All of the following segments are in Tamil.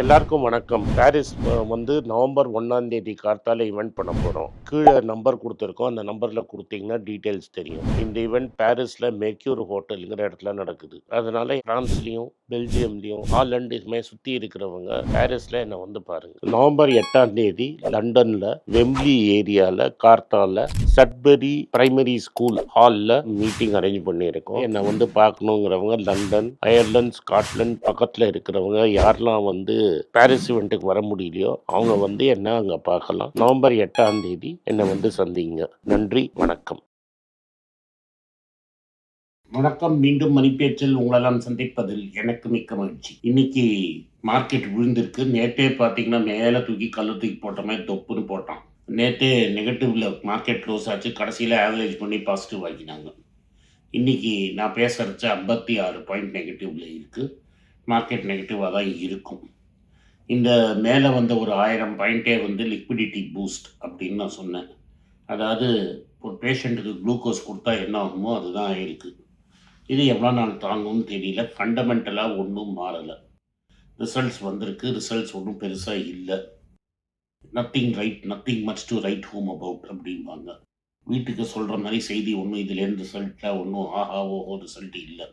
எல்லாருக்கும் வணக்கம். பாரிஸ் வந்து நவம்பர் ஒன்றாம் தேதி கார்த்தால ஈவெண்ட் பண்ண போகிறோம் கீழே நம்பர் கொடுத்துருக்கோம். அந்த நம்பரில் கொடுத்தீங்கன்னா டீட்டெயில்ஸ் தெரியும். இந்த ஈவெண்ட் பாரிஸில் மெக்யூர் ஹோட்டலுங்கிற இடத்துல நடக்குது. அதனால ஃப்ரான்ஸ்லேயும் பெல்ஜியம்லேயும் ஹாலண்ட் சுற்றி இருக்கிறவங்க பாரிஸில் என்னை வந்து பாருங்க. நவம்பர் எட்டாம் தேதி லண்டனில் வெம்லி ஏரியாவில் கார்த்தால சட்பரி பிரைமரி ஸ்கூல் ஹாலில் மீட்டிங் அரேஞ்ச் பண்ணியிருக்கோம். என்னை வந்து பார்க்கணுங்கிறவங்க லண்டன் அயர்லாந்து ஸ்காட்லாந்து பக்கத்தில் இருக்கிறவங்க யாரெல்லாம் வந்து பாரிஸ் இவெண்ட்டுக்கு வர முடியலையோ அவங்க வந்து என்ன அங்கே பார்க்கலாம். நவம்பர் எட்டாம் தேதி என்னை வந்து சந்திங்க. நன்றி வணக்கம். வணக்கம். மீண்டும் மணிப்பேச்சில் உங்களெல்லாம் சந்திப்பதில் எனக்கு மிக்க மகிழ்ச்சி. இன்னைக்கு மார்க்கெட் விழுந்திருக்கு. நேற்றே பார்த்தீங்கன்னா மேலே தூக்கி கல்லு தூக்கி போட்ட மாதிரி தொப்புன்னு போட்டான். நேற்றே நெகட்டிவ்ல மார்க்கெட் க்ளோஸ் ஆச்சு. கடைசியில் ஆவரேஜ் பண்ணி பாசிட்டிவ் ஆக்கினாங்க. இன்னைக்கு நான் பேசுறச்ச ஐம்பத்தி ஆறு பாயிண்ட் நெகட்டிவ்ல இருக்கு. மார்க்கெட் நெகட்டிவாக தான் இருக்கும். இந்த மேலே வந்த ஒரு ஆயிரம் பாயிண்ட்டே வந்து லிக்விடிட்டி பூஸ்ட் அப்படின்னு நான் சொன்னேன். அதாவது ஒரு பேஷண்ட்டுக்கு குளுக்கோஸ் கொடுத்தா என்ன ஆகுமோ அதுதான் ஆயிருக்கு இது எவ்வளோ நாள் தாங்கும்னு தெரியல. ஃபண்டமெண்டலாக ஒன்றும் மாறலை. ரிசல்ட்ஸ் வந்திருக்கு. ரிசல்ட்ஸ் ஒன்றும் பெருசாக இல்லை. Nothing right nothing much to write home about அப்படிம்பாங்க. வீட்டுக்கு சொல்கிற மாதிரி செய்தி ஒன்றும் இதுலேருந்து ரிசல்ட்டில் ஒன்றும் ஆஹா ஓஹோ ரிசல்ட் இல்லை.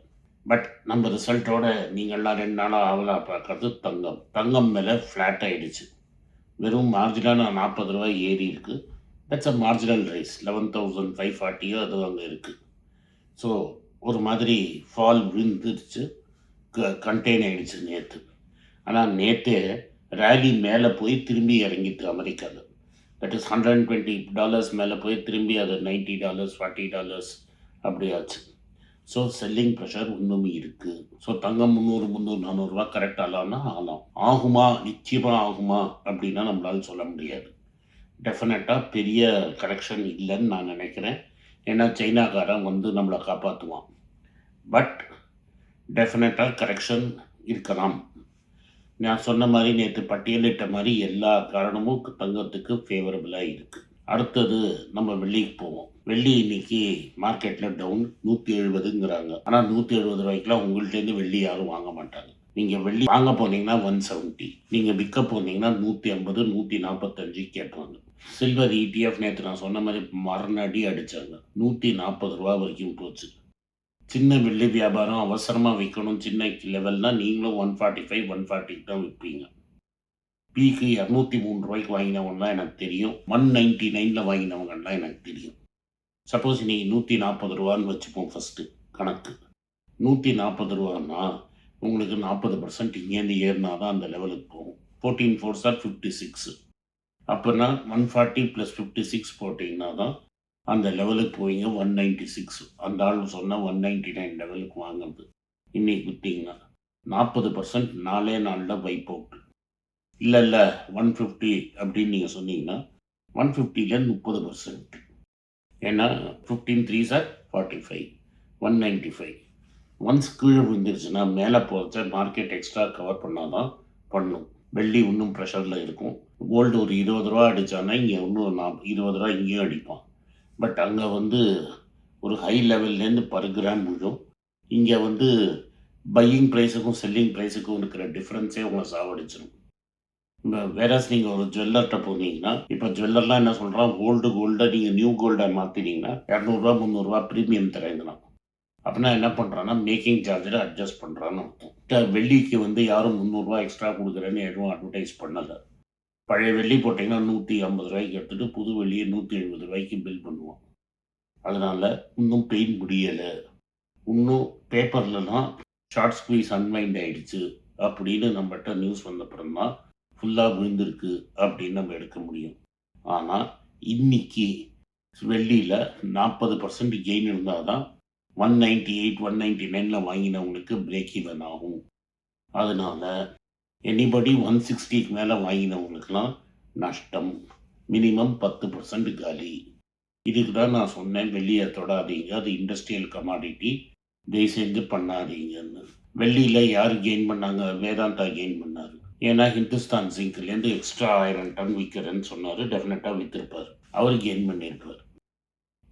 பட் நம்ம ரிசல்ட்டோட நீங்கள்லாம் ரெண்டு நாளாக ஆவலாக பார்க்குறது தங்கம். தங்கம் மேலே ஃப்ளாட் ஆகிடுச்சு வெறும் மார்ஜினான நாற்பது ரூபாய் ஏறி இருக்குது that's a marginal rise eleven thousand five ஃபார்ட்டியோ அது அங்கே இருக்குது ஸோ ஒரு மாதிரி ஃபால் விழுந்துருச்சு. க கண்டெயின் ஆகிடுச்சு நேற்று ஆனால் நேற்றே ரேலி மேலே போய் திரும்பி இறங்கிட்டு அமெரிக்காவில் that is hundred and twenty dollars மேலே போய் திரும்பி அது நைன்ட்டி டாலர்ஸ் ஃபார்ட்டி டாலர்ஸ் அப்படி ஆச்சு ஸோ செல்லிங் ப்ரெஷர் இன்னுமே இருக்குது ஸோ தங்கம் முந்நூறு முந்நூறு நானூறுரூவா கரெக்ட் ஆகலாம்னா ஆகலாம். ஆகுமா? நிச்சயமாக ஆகுமா? அப்படின்னா நம்மளால் சொல்ல முடியாது. டெஃபினட்டாக பெரிய கரெக்ஷன் இல்லைன்னு நான் நினைக்கிறேன். ஏன்னா சைனாக்காரன் வந்து நம்மளை காப்பாற்றுவான் பட் டெஃபினட்டாக கரெக்ஷன் இருக்கலாம். நான் சொன்ன மாதிரி நேற்று பட்டியலிட்ட மாதிரி எல்லா காரணமும் தங்கத்துக்கு ஃபேவரபுளாக இருக்குது அடுத்தது நம்ம வெள்ளிக்கு போவோம். வெள்ளி இன்னைக்கு மார்க்கெட்டில் டவுன் நூற்றி எழுபதுங்கிறாங்க. ஆனால் நூற்றி எழுபது ரூபாய்க்குலாம் உங்கள்கிட்டேருந்து வெள்ளி யாரும் வாங்க மாட்டாங்க. நீங்கள் வெள்ளி வாங்க போனீங்கன்னா ஒன் செவன்ட்டி நீங்கள் விற்க போனீங்கன்னா நூற்றி ஐம்பது நூற்றி நாற்பத்தஞ்சு கேட்பாங்க. சில்வர் இடிஎஃப் நேற்று நான் சொன்ன மாதிரி மரணடி அடித்தாங்க நூற்றி நாற்பது ரூபா வரைக்கும் போச்சு. சின்ன வெள்ளி வியாபாரம் அவசரமாக விற்கணும் சின்ன லெவல்னா நீங்களும் ஒன் ஃபார்ட்டி ஃபைவ் ஒன் ஃபார்ட்டிக்கு தான் விற்பீங்க பீக்கு இரநூத்தி மூணு ரூபாய்க்கு வாங்கினவங்கலாம் எனக்கு தெரியும். ஒன் நைன்டி நைனில் வாங்கினவங்கலாம் எனக்கு தெரியும். சப்போஸ் நீங்கள் நூற்றி நாற்பது ரூபான்னு வச்சுப்போம் ஃபஸ்ட்டு கணக்கு. நூற்றி நாற்பது ரூபான்னா உங்களுக்கு நாற்பது பர்சன்ட் இங்கேருந்து ஏறினா தான் அந்த லெவலுக்கு போகும். Fourteen four sir fifty six அப்போனா one forty plus fifty six போட்டிங்கன்னா தான் அந்த லெவலுக்கு போவீங்க ஒன் நைன்ட்டி சிக்ஸ் அந்த ஆள் சொன்னால் ஒன் நைன்ட்டி நைன் லெவலுக்கு வாங்குறது. இன்றைக்கி விற்றீங்கன்னா நாற்பது பர்சன்ட் நாலே நாளில் வைப் அவுட் இல்லை இல்லை ஒன் ஃபிஃப்டி அப்படின்னு நீங்கள் சொன்னீங்கன்னா ஒன் ஃபிஃப்டியில் முப்பது பர்சன்ட் ஏன்னா fifteen three sir forty five one ninety five once கீழே விழுந்துருச்சுன்னா மேலே போகிறத மார்க்கெட் எக்ஸ்ட்ரா கவர் பண்ணால் தான் பண்ணும். வெள்ளி இன்னும் ப்ரெஷரில் இருக்கும். கோல்டு ஒரு இருபது ரூபா அடித்தானா இங்கே இன்னும் நான் இருபது ரூபா இங்கேயும் அடிப்பான். பட் அங்கே வந்து ஒரு ஹை லெவல்லேருந்து பர் கிராம் விழும். இங்கே வந்து பையிங் ப்ரைஸுக்கும் செல்லிங் ப்ரைஸுக்கும் இருக்கிற டிஃப்ரென்ஸே உங்களை சாவடிச்சிடும் வேறஸ் நீங்கள் ஒரு ஜுவல்லர்கிட்ட போனீங்கன்னா இப்போ ஜுவல்லர்லாம் என்ன சொல்கிறான் ஓல்டு கோல்டை நீங்கள் நியூ கோல்டை மாற்றினீங்கன்னா இரநூறுவா முந்நூறுரூவா ப்ரீமியம் தரேங்கிறான் அப்படின்னா என்ன பண்ணுறான்னா மேக்கிங் சார்ஜில் அட்ஜஸ்ட் பண்ணுறான்னு அர்த்தம். வெள்ளிக்கு வந்து யாரும் முந்நூறுரூவா எக்ஸ்ட்ரா கொடுக்குறேன்னு எதுவும் அட்வர்டைஸ் பண்ணலை. பழைய வெள்ளி போட்டிங்கன்னா நூற்றி ஐம்பது ரூபாய்க்கு எடுத்துகிட்டு புது வெள்ளியை நூற்றி எழுபது ரூபாய்க்கு பில் பண்ணுவோம். அதனால் இன்னும் பெயின் முடியலை. இன்னும் பேப்பர்லலாம் ஷார்ட் ஸ்குவீஸ் அன்வைண்ட் ஆகிடுச்சு அப்படின்னு நம்மகிட்ட நியூஸ் வந்தப்புறம் தான் ஃபுல்லாக விழுந்திருக்கு அப்படின்னு நம்ம எடுக்க முடியும். ஆனால் இன்னைக்கு வெள்ளியில் நாற்பது பர்சன்ட் கெயின் இருந்தால் தான் one ninety eight one ninety நைனில் வாங்கினவங்களுக்கு பிரேக் ஈவன் ஆகும். அதனால் எனிபடி ஒன் சிக்ஸ்டிக்கு மேலே வாங்கினவங்களுக்குலாம் நஷ்டம். மினிமம் பத்து பர்சன்ட் காலி. இதுக்கு தான் நான் சொன்னேன் வெள்ளியை தொடாதீங்க அது இண்டஸ்ட்ரியல் கமாடிட்டி தயவு செஞ்சு பண்ணாதீங்கன்னு. வெள்ளியில் யார் கெயின் பண்ணாங்க? வேதாந்தா கெயின் பண்ணார். ஏன்னா ஹிந்துஸ்தான் ஜிங்க்லேருந்து எக்ஸ்ட்ரா ஆயிரம் டன் விற்கிறேன்னு சொன்னார். டெஃபினட்டாக விற்றுருப்பார் அவர் கெயின் பண்ணியிருப்பார்.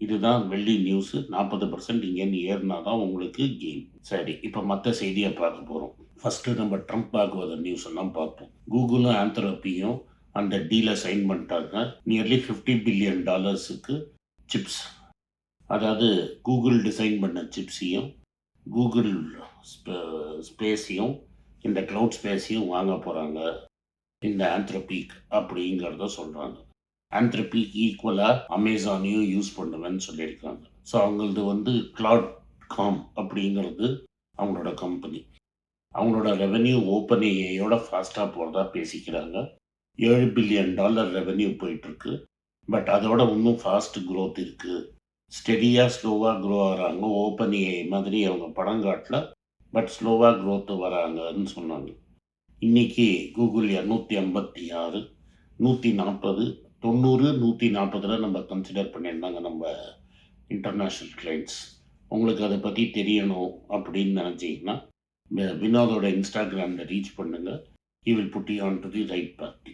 இதுதான் வெள்ளி நியூஸு நாற்பது பர்சன்ட் இங்கேருந்து ஏறினா தான் உங்களுக்கு கெயின் சரி இப்போ மற்ற செய்தியை பார்க்க போகிறோம் ஃபஸ்ட்டு நம்ம ட்ரம்ப் ஆகுவத நியூஸ் தான் பார்ப்போம். கூகுளும் ஆந்த்ரோப்பியும் அந்த டீலை சைன் பண்ணிட்டாங்க. நியர்லி ஃபிஃப்டி பில்லியன் டாலர்ஸுக்கு சிப்ஸ் அதாவது கூகுள் டிசைன் பண்ண சிப்ஸையும் கூகுள் ஸ்பேஸையும் இந்த க்ளவுட் ஸ்பேஸையும் வாங்க போகிறாங்க இந்த ஆந்த்ரபீக் அப்படிங்கிறத சொல்கிறாங்க ஆந்த்ரபீக் ஈக்குவலாக அமேசானையும் யூஸ் பண்ணுவேன்னு சொல்லியிருக்காங்க. ஸோ அவங்களது வந்து கிளாட் காம் அப்படிங்கிறது அவங்களோட கம்பெனி அவங்களோட ரெவென்யூ ஓப்பன் ஏஐயோட ஃபாஸ்ட்டாக போகிறதா பேசிக்கிறாங்க. ஏழு பில்லியன் டாலர் ரெவென்யூ போயிட்டுருக்கு. பட் அதோட இன்னும் ஃபாஸ்ட் க்ரோத் இருக்குது ஸ்டெடியாக ஸ்லோவாக க்ரோ ஆகிறாங்க. ஓப்பன் ஏஐ மாதிரி அவங்க படம் காட்டல பட் ஸ்லோவாக க்ரோத்து வராங்கன்னு சொன்னாங்க. இன்றைக்கி கூகுள் இரநூத்தி ஐம்பத்தி ஆறு நூற்றி நாற்பது தொண்ணூறு நூற்றி நாற்பதில் நம்ம கன்சிடர் பண்ணியிருந்தாங்க நம்ம இன்டர்நேஷ்னல் கிளைண்ட்ஸ் உங்களுக்கு அதை பற்றி தெரியணும் அப்படின்னு நினச்சிங்கன்னா வினோதோட இன்ஸ்டாகிராமில் ரீச் பண்ணுங்கள் he Buti put the right party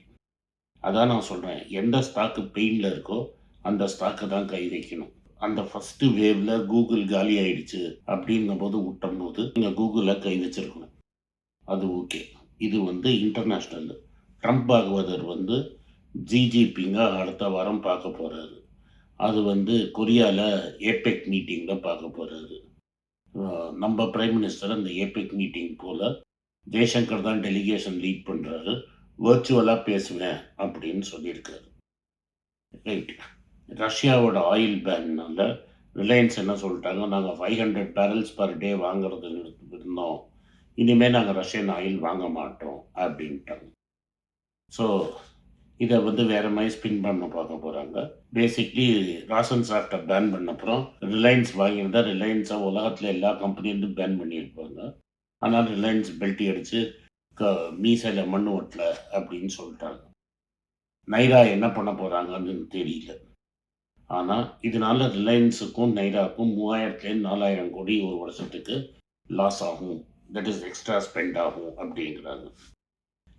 அதான் நான் சொல்கிறேன் எந்த ஸ்டாக்கு பெயினில் இருக்கோ அந்த ஸ்டாக்கை தான் கை வைக்கணும். அந்த ஃபஸ்ட்டு வேவில் கூகுள் காலி ஆயிடுச்சு அப்படின்னும் போது விட்டும் போது நீங்கள் கூகுளில் கை வச்சிருக்கணும். அது ஓகே இது வந்து இன்டர்நேஷ்னல் ட்ரம்ப் பாகவதர் வந்து ஜிஜிபிங்க அடுத்த வாரம் பார்க்க போகிறாரு அது வந்து கொரியாவில் ஏபெக் மீட்டிங்கில் பார்க்க போகிறாரு நம்ம பிரைம் மினிஸ்டர் அந்த ஏபெக் மீட்டிங் போல் ஜெய்சங்கர் தான் டெலிகேஷன் லீட் பண்ணுறாரு வர்ச்சுவலாக பேசுவேன் அப்படின்னு சொல்லியிருக்காரு. ரைட் ரஷ்யாவோட ஆயில் பேன்னால ரிலையன்ஸ் என்ன சொல்லிட்டாங்க? நாங்கள் five hundred barrels per day வாங்குறது நிறுத்தி இருந்தோம். இனிமேல் நாங்கள் ரஷ்யன் ஆயில் வாங்க மாட்டோம் அப்படின்ட்டாங்க. ஸோ இதை வந்து வேற மாதிரி ஸ்பின் பண்ண பார்க்க போகிறாங்க பேசிக்லி ராசன் சாஃப்டை பேன் பண்ண அப்புறம் ரிலையன்ஸ் வாங்கியிருந்தா ரிலையன்ஸை உலகத்தில் எல்லா கம்பெனிலேருந்து பேன் பண்ணியிருப்பாங்க. ஆனால் ரிலையன்ஸ் பெல்ட்டி அடித்து க மீசையில் மண் ஓட்டலை அப்படின்னு சொல்லிட்டாங்க. நைரா என்ன பண்ண போகிறாங்கன்னு தெரியல. ஆனால் இதனால ரிலையன்ஸுக்கும் நைராக்கும் மூவாயிரத்துலேருந்து நாலாயிரம் கோடி ஒரு வருஷத்துக்கு லாஸ் ஆகும். தட் இஸ் எக்ஸ்ட்ரா ஸ்பெண்ட் ஆகும் அப்படிங்கிறாங்க.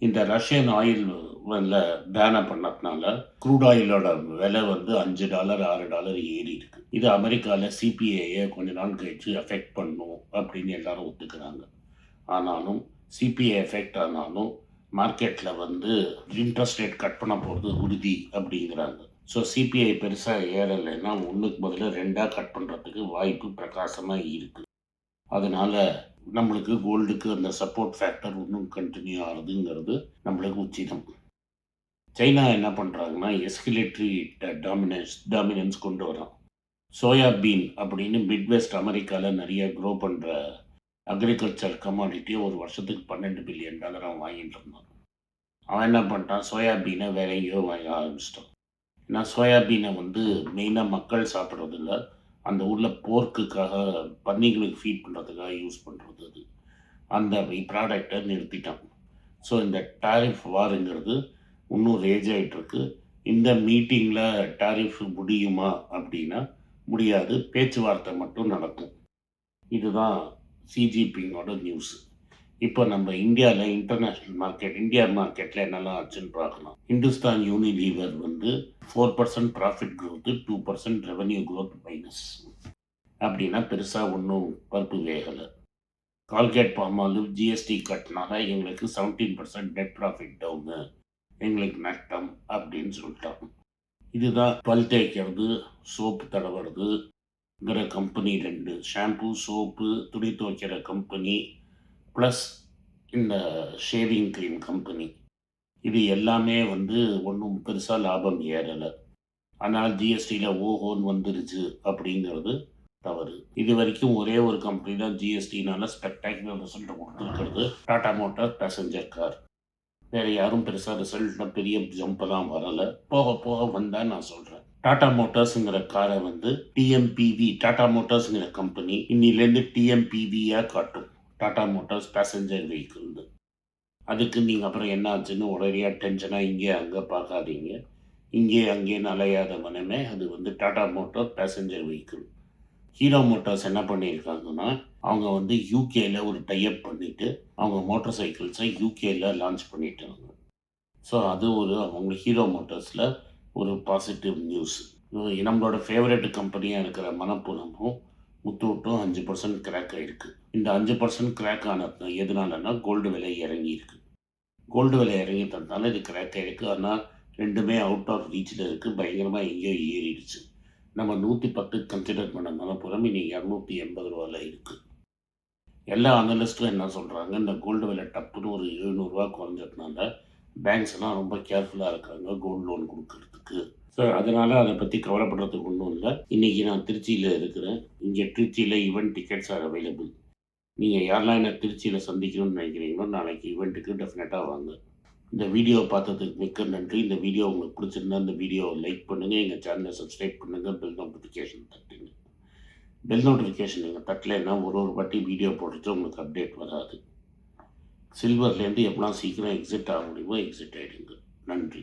இந்த ரஷ்யன் ஆயில் பேனை பண்ணதுனால க்ரூட் ஆயிலோட விலை வந்து அஞ்சு டாலர் ஆறு டாலர் ஏறி இருக்கு. இது அமெரிக்காவில் சிபிஐயை கொஞ்ச நாள் கழிச்சு எஃபெக்ட் பண்ணும் அப்படின்னு எல்லாரும் ஒத்துக்கிறாங்க. ஆனாலும் சிபிஐ எஃபெக்ட் ஆனாலும் மார்க்கெட்டில் வந்து இன்ட்ரெஸ்ட் ரேட் கட் பண்ண போகிறது உறுதி அப்படிங்கிறாங்க. ஸோ சிபிஐ பெருசாக ஏறலைன்னா ஒன்றுக்கு பதிலாக ரெண்டாக கட் பண்ணுறதுக்கு வாய்ப்பு பிரகாசமாக இருக்குது அதனால் நம்மளுக்கு கோல்டுக்கு அந்த சப்போர்ட் ஃபேக்டர் இன்னும் கண்டினியூ ஆகுதுங்கிறது நம்மளுக்கு உச்சிதம். சைனா என்ன பண்ணுறாங்கன்னா எஸ்கிலேட்டரி டாமினன்ஸ் டாமினன்ஸ் கொண்டு வரான். சோயாபீன் அப்படின்னு மிட்வெஸ்ட் அமெரிக்காவில் நிறைய க்ரோ பண்ணுற அக்ரிகல்ச்சர் கமாடிட்டியை ஒரு வருஷத்துக்கு பன்னெண்டு பில்லியன் டாலர் அவன் வாங்கிட்டு இருந்தான். அவன் என்ன பண்ணிட்டான்? சோயாபீனை வேற எங்கேயோ வாங்க ஆரம்பிச்சிட்டான். ஏன்னா சோயாபீனை வந்து மெயினாக மக்கள் சாப்பிட்றதில்ல. அந்த ஊரில் போர்க்குக்காக பன்னிகளுக்கு ஃபீட் பண்ணுறதுக்காக யூஸ் பண்ணுறது அது. அந்த ப்ராடக்டை நிறுத்திட்டான் ஸோ இந்த டாரிஃப் வாருங்கிறது இன்னும் ரேஜ் ஆகிட்டுருக்கு இந்த மீட்டிங்கில் டாரிஃப் முடியுமா அப்படின்னா முடியாது. பேச்சுவார்த்தை மட்டும் நடக்கும். இதுதான் சிஜிபிங்கோட நியூஸ் இப்போ நம்ம இந்தியாவில் இன்டர்நேஷ்னல் மார்க்கெட் இந்தியா மார்க்கெட்டில் என்னெல்லாம் ஆச்சுன்னு பார்க்கலாம் இந்துஸ்தான் யூனிலீவர் வந்து four percent profit growth two percent revenue growth minus அப்படின்னா பெருசாக ஒன்றும் பருப்பு வேகலை. கால்கேட் பாமாலு ஜிஎஸ்டி கட்டினால எங்களுக்கு seventeen percent net profit down எங்களுக்கு நஷ்டம் அப்படின்னு சொல்லிட்டாங்க. இதுதான் பல் தேய்க்கிறது சோப்பு தடவுறதுங்கிற கம்பெனி ரெண்டு ஷாம்பு சோப்பு துணி துவைக்கிற கம்பெனி ப்ளஸ் இந்த ஷேவிங் க்ரீம் கம்பெனி இது எல்லாமே வந்து ஒன்றும் பெருசாக லாபம் ஏறலை. ஆனால் ஜிஎஸ்டியில் ஓஹோன்னு வந்துருச்சு அப்படிங்கிறது தவறு. இது வரைக்கும் ஒரே ஒரு கம்பெனி தான் ஜிஎஸ்டினால ஸ்பெக்டாகுலர் ரிசல்ட் கொடுத்துருக்கிறது. டாடா மோட்டார் பேசஞ்சர் கார் வேறு யாரும் பெருசாக ரிசல்ட்டில் பெரிய ஜம்பெல்லாம் வரலை. போக போக வந்தால் நான் சொல்கிறேன் டாடா மோட்டார்ஸுங்கிற காரை வந்து டிஎம்பிவி டாடா மோட்டார்ஸுங்கிற கம்பெனி இன்னிலேருந்து டிஎம்பிவியாக காட்டும். டாடா மோட்டார்ஸ் பேசஞ்சர் வெஹிக்கிள்னு அதுக்கு நீங்கள் அப்புறம் என்ன ஆச்சுன்னு உடனடியாக டென்ஷனாக இங்கே அங்கே பார்க்காதீங்க. இங்கே அங்கேன்னு அலையாத மனமே அது வந்து Tata motor passenger vehicle Hero Motors என்ன பண்ணியிருக்காங்கன்னா அவங்க வந்து யூகேயில் ஒரு டைப் பண்ணிவிட்டு அவங்க மோட்டார் சைக்கிள்ஸை யூகேயில் லான்ச் பண்ணிட்டாங்க. ஸோ அது ஒரு அவங்க ஹீரோ மோட்டார்ஸில் ஒரு பாசிட்டிவ் நியூஸ் நம்மளோட ஃபேவரட் கம்பெனியாக இருக்கிற மனப்புறமும் முத்தூட்டும் அஞ்சு பர்சன்ட் கிராக் ஆகிருக்கு இந்த அஞ்சு பர்சன்ட் கிராக் ஆனது எதனாலன்னா கோல்டு விலை இறங்கி இருக்கு. கோல்டு விலை இறங்கிட்டதுனால இது கிராக் ஆகிருக்கு ஆனால் ரெண்டுமே அவுட் ஆஃப் ரீச்சில் இருக்குது பயங்கரமாக எங்கேயோ ஏறிடுச்சு. நம்ம நூற்றி பத்து கன்சிடர் பண்ண மனப்புறம் இனி இரநூத்தி எண்பது ரூபாயில் இருக்குது எல்லா அனலிஸ்ட்டும் என்ன சொல்கிறாங்க இந்த கோல்டு விலை டப்புன்னு ஒரு எழுநூறுவா குறைஞ்சதுனால பேங்க்ஸ் எல்லாம் ரொம்ப கேர்ஃபுல்லாக இருக்காங்க கோல்டு லோன் கொடுக்கறதுக்கு. ஸோ அதனால் அதை பற்றி கவலைப்படுறதுக்கு ஒன்றும் இல்லை. இன்றைக்கி நான் திருச்சியில் இருக்கிறேன். இங்கே திருச்சியில் ஈவெண்ட் டிக்கெட்ஸ் ஆர் அவைலபிள் நீங்கள் யாரெல்லாம் என்ன திருச்சியில் சந்திக்கணும்னு நினைக்கிறீங்களோ நாளைக்கு ஈவெண்ட்டுக்கு டெஃபினட்டாக வாங்க. இந்த வீடியோ பார்த்ததுக்கு மிக்க நன்றி. இந்த வீடியோ உங்களுக்கு பிடிச்சிருந்தா இந்த வீடியோவை லைக் பண்ணுங்கள் எங்கள் சேனலை சப்ஸ்கிரைப் பண்ணுங்கள் பெல் நோட்டிஃபிகேஷன் தட்டுங்க. பெல் நோட்டிஃபிகேஷன் நீங்கள் தட்டலைன்னா ஒரு ஒரு வாட்டி வீடியோ போட்டுட்டு உங்களுக்கு அப்டேட் வராது. சில்வர்லேருந்து எப்படிலாம் சீக்கிரம் எக்ஸிட் ஆக முடியுமோ எக்ஸிட் ஆகிடுங்க நன்றி.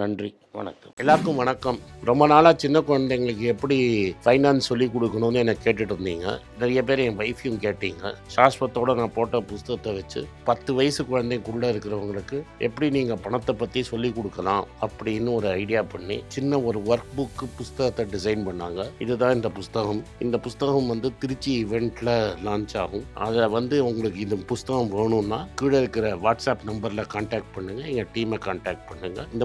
நன்றி வணக்கம். எல்லாருக்கும் வணக்கம். ரொம்ப நாளாக சின்ன குழந்தைங்களுக்கு எப்படி ஃபைனான்ஸ் சொல்லி கொடுக்கணும்னு எனக்கு கேட்டுட்டு இருந்தீங்க. நிறைய பேர் என் வைஃபையும் கேட்டீங்க. சாஸ்வத்தோட நான் போட்ட புஸ்தகத்தை வச்சு பத்து வயசு குழந்தைக்குள்ளே இருக்கிறவங்களுக்கு எப்படி நீங்கள் பணத்தை பற்றி சொல்லி கொடுக்கலாம் அப்படின்னு ஒரு ஐடியா பண்ணி சின்ன ஒரு ஒர்க் புக்கு புஸ்தகத்தை டிசைன் பண்ணாங்க. இதுதான் இந்த புஸ்தகம். இந்த புஸ்தகம் வந்து திருச்சி இவெண்ட்டில் லான்ச் ஆகும். அதை வந்து உங்களுக்கு இந்த புஸ்தகம் வேணும்னா கீழே இருக்கிற வாட்ஸ்அப் நம்பரில் காண்டாக்ட் பண்ணுங்கள் எங்கள் டீமை காண்டாக்ட் பண்ணுங்கள் இந்த